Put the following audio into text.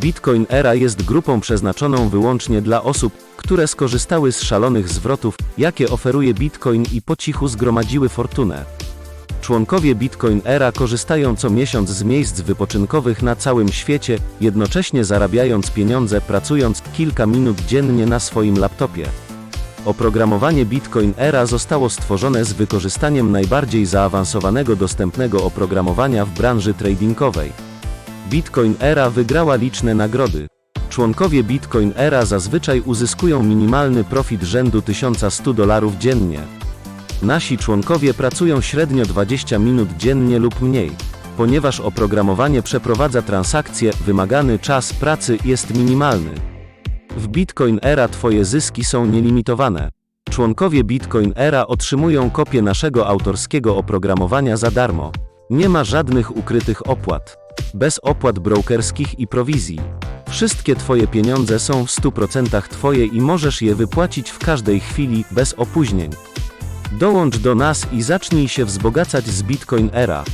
Bitcoin Era jest grupą przeznaczoną wyłącznie dla osób, które skorzystały z szalonych zwrotów, jakie oferuje Bitcoin i po cichu zgromadziły fortunę. Członkowie Bitcoin Era korzystają co miesiąc z miejsc wypoczynkowych na całym świecie, jednocześnie zarabiając pieniądze pracując kilka minut dziennie na swoim laptopie. Oprogramowanie Bitcoin Era zostało stworzone z wykorzystaniem najbardziej zaawansowanego dostępnego oprogramowania w branży tradingowej. Bitcoin Era wygrała liczne nagrody. Członkowie Bitcoin Era zazwyczaj uzyskują minimalny profit rzędu 1100 dolarów dziennie. Nasi członkowie pracują średnio 20 minut dziennie lub mniej. Ponieważ oprogramowanie przeprowadza transakcje, wymagany czas pracy jest minimalny. W Bitcoin Era Twoje zyski są nielimitowane. Członkowie Bitcoin Era otrzymują kopię naszego autorskiego oprogramowania za darmo. Nie ma żadnych ukrytych opłat. Bez opłat brokerskich i prowizji. Wszystkie Twoje pieniądze są w 100% Twoje i możesz je wypłacić w każdej chwili, bez opóźnień. Dołącz do nas i zacznij się wzbogacać z Bitcoin Era.